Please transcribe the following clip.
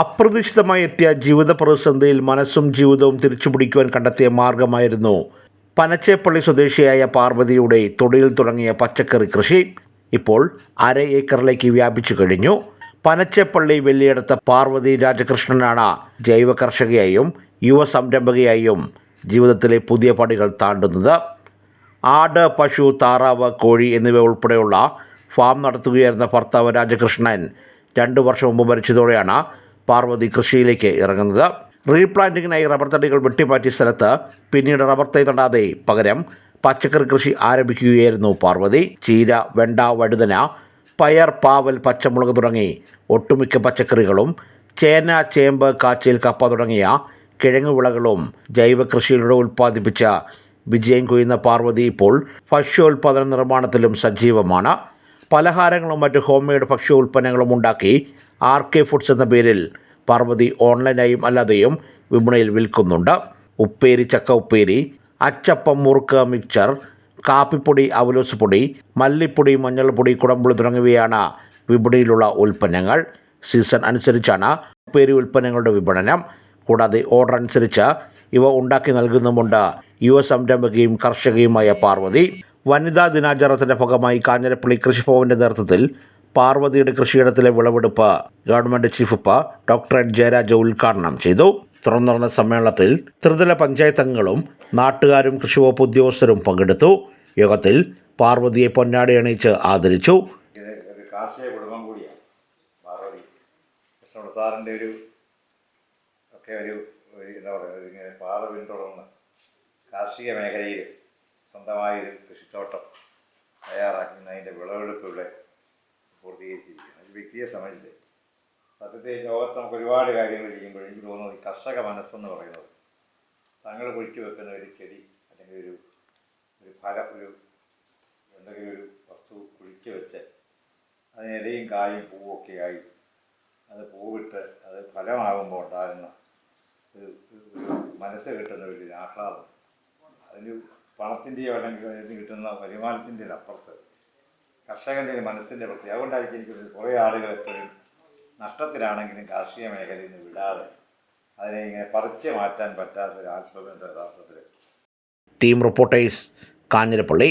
അപ്രതീക്ഷിതമായി എത്തിയ ജീവിത പ്രതിസന്ധിയിൽ മനസ്സും ജീവിതവും തിരിച്ചുപിടിക്കുവാൻ കണ്ടെത്തിയ മാർഗമായിരുന്നു പനച്ചേപ്പള്ളി സ്വദേശിയായ പാർവതിയുടെ തൊടിയിൽ തുടങ്ങിയ പച്ചക്കറി കൃഷി. ഇപ്പോൾ അര ഏക്കറിലേക്ക് വ്യാപിച്ചു കഴിഞ്ഞു. പനച്ചേപ്പള്ളി വെള്ളിയെടുത്ത പാർവതി രാജകൃഷ്ണനാണ് ജൈവ കർഷകയായും യുവ സംരംഭകയായും ജീവിതത്തിലെ പുതിയ പടികൾ താണ്ടുന്നത്. ആട് പശു താറാവ് കോഴി എന്നിവ ഉൾപ്പെടെയുള്ള ഫാം നടത്തുകയായിരുന്ന ഭർത്താവ് രാജകൃഷ്ണൻ രണ്ടു വർഷം മുമ്പ് മരിച്ചതോടെയാണ് പാർവതി കൃഷിയിലേക്ക് ഇറങ്ങുന്നത്. റീപ്ലാന്റിങ്ങിനായി റബ്ബർ തടികൾ വെട്ടിമാറ്റിയ സ്ഥലത്ത് പിന്നീട് റബ്ബർ തൈ നടാതെ പകരം പച്ചക്കറി കൃഷി ആരംഭിക്കുകയായിരുന്നു പാർവതി. ചീര വെണ്ട വഴുതന പയർ പാവൽ പച്ചമുളക് തുടങ്ങി ഒട്ടുമിക്ക പച്ചക്കറികളും ചേന ചേമ്പ് കാച്ചിൽ കപ്പ തുടങ്ങിയ കിഴങ്ങ് വിളകളും ജൈവ കൃഷിയിലൂടെ ഉൽപ്പാദിപ്പിച്ച വിജയം കൊയ്യുന്ന പാർവതി ഇപ്പോൾ ഭക്ഷ്യോൽപാദന നിർമ്മാണത്തിലും സജീവമാണ്. പലഹാരങ്ങളും മറ്റ് ഹോംമെയ്ഡ് ഭക്ഷ്യ ഉൽപ്പന്നങ്ങളും ഉണ്ടാക്കി ആർ കെ ഫുഡ്സ് എന്ന പേരിൽ പാർവതി ഓൺലൈനായും അല്ലാതെയും വിപണിയിൽ വിൽക്കുന്നുണ്ട്. ഉപ്പേരി ചക്ക ഉപ്പേരി അച്ചപ്പം മുറുക്ക് മിക്സർ കാപ്പിപ്പൊടി അവലോസ് പൊടി മല്ലിപ്പൊടി മഞ്ഞൾപ്പൊടി കുടംപുളി തുടങ്ങിയവയാണ് വിപണിയിലുള്ള ഉൽപ്പന്നങ്ങൾ. സീസൺ അനുസരിച്ചാണ് ഉപ്പേരി ഉൽപ്പന്നങ്ങളുടെ വിപണനം. കൂടാതെ ഓർഡർ അനുസരിച്ച് ഇവ ഉണ്ടാക്കി നൽകുന്നുമുണ്ട് യുവ സംരംഭകയും കർഷകയുമായ പാർവതി. വനിതാ ദിനാചരണത്തിന്റെ ഭാഗമായി കാഞ്ഞിരപ്പള്ളി കൃഷിഭവന്റെ നേതൃത്വത്തിൽ പാർവതിയുടെ കൃഷിയിടത്തിലെ വിളവെടുപ്പ് ഗവൺമെന്റ് ചീഫ് ഉപ്പ ഡോക്ടർ എൻ ജയരാജ ഉദ്ഘാടനം ചെയ്തു. തുടർന്ന് നടന്ന സമ്മേളനത്തിൽ ത്രിതല പഞ്ചായത്ത് അംഗങ്ങളും നാട്ടുകാരും കൃഷിവകുപ്പ് ഉദ്യോഗസ്ഥരും പങ്കെടുത്തു. യോഗത്തിൽ പാർവതിയെ പൊന്നാടി അണിയിച്ച് ആദരിച്ചു. കാർഷിക മേഖലയിൽ സ്വന്തമായൊരു കൃഷിത്തോട്ടം തയ്യാറാക്കുന്നതിന്റെ വിളവെടുപ്പ് ഇവിടെ പൂർത്തീകരിച്ചിരിക്കുകയാണ്. അതിൽ വ്യക്തിയെ സംബന്ധിച്ച് സത്യത്തെ ലോകത്ത് നമുക്ക് ഒരുപാട് കാര്യങ്ങൾ ചെയ്യുമ്പോൾ എനിക്ക് തോന്നുന്നത് കർഷക മനസ്സെന്ന് പറയുന്നത് തങ്ങൾ കുഴിച്ചു വെക്കുന്ന ഒരു ചെടി അല്ലെങ്കിൽ ഒരു ഒരു ഫലം ഒരു എന്തെങ്കിലും ഒരു വസ്തു കുഴിച്ചു വെച്ച് അതിന് ഇലയും കായും പൂവൊക്കെ ആയി അത് പൂവിട്ട് അത് ഫലമാകുമ്പോൾ ഉണ്ടാകുന്ന ഒരു മനസ്സ് കിട്ടുന്ന ഒരു ആഹ്ലാദം. അതിന് പണത്തിന്റെയോ അല്ലെങ്കിൽ അതിന് കിട്ടുന്ന വരുമാനത്തിന്റെ അപ്പുറത്ത് കർഷകന്റെ ഒരു മനസ്സിന്റെ പ്രത്യേകത അതുകൊണ്ടായിരിക്കും എനിക്ക് കുറേ ആളുകൾ എപ്പോഴും നഷ്ടത്തിലാണെങ്കിലും കാർഷിക മേഖലയിൽ നിന്ന് വിടാതെ അതിനെ ഇങ്ങനെ പറിച്ചു മാറ്റാൻ പറ്റാത്ത ഒരു യഥാർത്ഥത്തിൽ team reporters Kanjirappally.